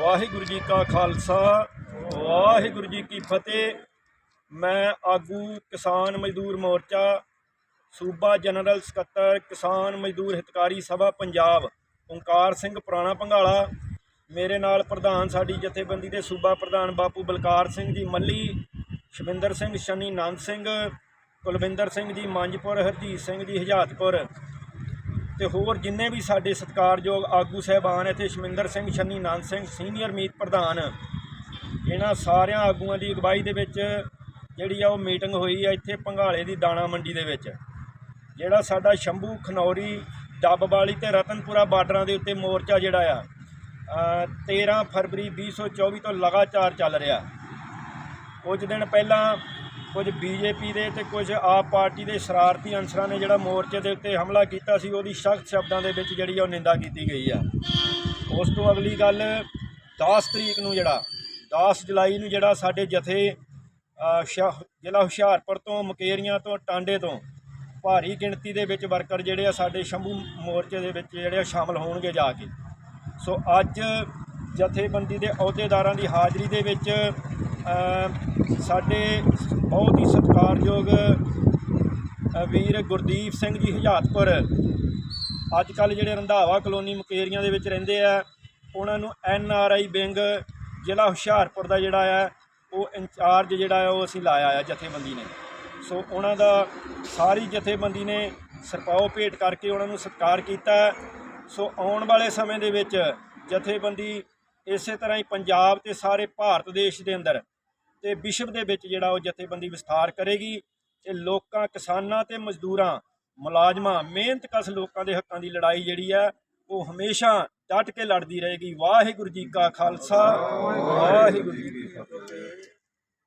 ਵਾਹਿਗੁਰੂ ਜੀ ਕਾ ਖਾਲਸਾ, ਵਾਹਿਗੁਰੂ ਜੀ ਕੀ ਫਤਿਹ। ਮੈਂ ਆਗੂ ਕਿਸਾਨ ਮਜ਼ਦੂਰ ਮੋਰਚਾ, ਸੂਬਾ ਜਨਰਲ ਸਕੱਤਰ, ਕਿਸਾਨ ਮਜ਼ਦੂਰ ਹਿਤਕਾਰੀ ਸਭਾ ਪੰਜਾਬ, ਓਂਕਾਰ ਸਿੰਘ ਪੁਰਾਣਾ ਭੰਗਾਲਾ ਮੇਰੇ ਨਾਲ ਪ੍ਰਧਾਨ ਸਾਡੀ ਜਥੇਬੰਦੀ ਦੇ ਸੂਬਾ ਪ੍ਰਧਾਨ ਬਾਪੂ ਬਲਕਾਰ ਸਿੰਘ ਜੀ ਮੱਲੀ, ਸ਼ਵਿੰਦਰ ਸਿੰਘ, ਸ਼ਨੀ ਨੰਦ ਸਿੰਘ, ਕੁਲਵਿੰਦਰ ਸਿੰਘ ਜੀ ਮੰਜਪੁਰ ਹਰਜੀਤ ਸਿੰਘ ਜੀ ਹਜਾਤਪੁਰ। ਤੇ ਹੋਰ ਜਿੰਨੇ ਵੀ ਸਾਡੇ ਸਤਿਕਾਰਯੋਗ ਆਗੂ ਸਹਿਬਾਨ ਇੱਥੇ ਸ਼ਮਿੰਦਰ ਸਿੰਘ ਛੰਨੀ ਨੰਦ ਸਿੰਘ ਸੀਨੀਅਰ ਮੀਤ ਪ੍ਰਧਾਨ ਇਹਨਾਂ ਸਾਰਿਆਂ ਆਗੂਆਂ ਦੀ ਅਗਵਾਈ ਦੇ ਵਿੱਚ ਜਿਹੜੀ ਆ ਉਹ ਮੀਟਿੰਗ ਹੋਈ ਆ ਇੱਥੇ ਪੰਘਾਲੇ ਦੀ ਦਾਣਾ ਮੰਡੀ ਦੇ ਵਿੱਚ ਜਿਹੜਾ ਸਾਡਾ ਸ਼ੰਭੂ ਖਨੌਰੀ ਡੱਬਵਾਲੀ ਤੇ ਰਤਨਪੁਰਾ ਬਾਰਡਰਾਂ ਦੇ ਉੱਤੇ ਮੋਰਚਾ ਜਿਹੜਾ ਆ ਅ, 13 ਫਰਵਰੀ 2024 ਤੋਂ ਲਗਾਤਾਰ ਚੱਲ ਰਿਹਾ। ਕੁਝ ਦਿਨ ਪਹਿਲਾਂ ਕੁਝ ਬੀਜੇਪੀ ਦੇ ਤੇ ਕੁਝ ਆਪ ਪਾਰਟੀ ਦੇ ਸ਼ਰਾਰਤੀ ਅਨਸਰਾਂ ਨੇ ਜਿਹੜਾ ਮੋਰਚੇ ਦੇ ਉੱਤੇ ਹਮਲਾ ਕੀਤਾ ਸੀ, ਉਹਦੀ ਸਖਤ ਸ਼ਬਦਾਂ ਦੇ ਵਿੱਚ ਜਿਹੜੀ ਆ ਉਹ ਨਿੰਦਾ ਕੀਤੀ ਗਈ ਆ। ਉਸ ਤੋਂ ਅਗਲੀ ਗੱਲ 10 ਤਰੀਕ ਨੂੰ ਜਿਹੜਾ 10 ਜੁਲਾਈ ਨੂੰ ਜਿਹੜਾ ਸਾਡੇ ਜਥੇ ਜ਼ਿਲ੍ਹਾ ਹੁਸ਼ਿਆਰਪੁਰ ਤੋਂ, ਮਕੇਰੀਆਂ ਤੋਂ, ਟਾਂਡੇ ਤੋਂ ਭਾਰੀ ਗਿਣਤੀ ਦੇ ਵਿੱਚ ਵਰਕਰ ਜਿਹੜੇ ਆ ਸਾਡੇ ਸ਼ੰਭੂ ਮੋਰਚੇ ਦੇ ਵਿੱਚ ਜਿਹੜੇ ਆ ਸ਼ਾਮਲ ਹੋਣਗੇ ਜਾ ਕੇ। ਸੋ ਅੱਜ ਜਥੇਬੰਦੀ ਦੇ ਅਹੁਦੇਦਾਰਾਂ ਦੀ ਹਾਜ਼ਰੀ ਦੇ ਵਿੱਚ ਸਾਡੇ ਬਹੁਤ ਹੀ ਸਤਿਕਾਰਯੋਗ ਵੀਰ ਗੁਰਦੀਪ ਸਿੰਘ ਜੀ ਹਜਾਤਪੁਰ। ਅੱਜ ਕੱਲ ਜਿਹੜੇ ਰੰਧਾਵਾ ਕਲੋਨੀ ਮੁਕੇਰੀਆਂ ਦੇ ਵਿੱਚ ਰਹਿੰਦੇ ਆ, ਉਹਨਾਂ ਨੂੰ ਐਨ ਆਰ ਆਈ ਵਿੰਗ ਜ਼ਿਲ੍ਹਾ ਹੁਸ਼ਿਆਰਪੁਰ ਦਾ ਜਿਹੜਾ ਆ, ਉਹ ਇੰਚਾਰਜ ਜਿਹੜਾ ਆ, ਉਹ ਅਸੀਂ ਲਾਇਆ ਆ ਜਥੇਬੰਦੀ ਨੇ। ਸੋ ਉਹਨਾਂ ਦਾ ਸਾਰੀ ਜਥੇਬੰਦੀ ਨੇ ਸਰਪਾਓ ਭੇਟ ਕਰਕੇ ਉਹਨਾਂ ਨੂੰ ਸਤਿਕਾਰ ਕੀਤਾ। ਸੋ ਆਉਣ ਵਾਲੇ ਸਮੇਂ ਦੇ ਵਿੱਚ ਜਥੇਬੰਦੀ ਇਸੇ ਤਰ੍ਹਾਂ ਹੀ ਪੰਜਾਬ ਤੇ ਸਾਰੇ ਭਾਰਤ ਦੇਸ਼ ਦੇ ਅੰਦਰ ਤੇ ਵਿਸ਼ਵ ਦੇ ਵਿੱਚ ਜਿਹੜਾ ਉਹ ਜਥੇਬੰਦੀ ਵਿਸਥਾਰ ਕਰੇਗੀ ਤੇ ਲੋਕਾਂ, ਕਿਸਾਨਾਂ ਤੇ ਮਜ਼ਦੂਰਾਂ, ਮੁਲਾਜ਼ਮਾਂ, ਮਿਹਨਤ ਕਸ਼ ਲੋਕਾਂ ਦੇ ਹੱਕਾਂ ਦੀ ਲੜਾਈ ਜਿਹੜੀ ਹੈ ਉਹ ਹਮੇਸ਼ਾ ਡਟ ਕੇ ਲੜਦੀ ਰਹੇਗੀ। ਵਾਹਿਗੁਰੂ ਜੀ ਕਾ ਖਾਲਸਾ, ਵਾਹਿਗੁਰੂ ਜੀ ਕੀ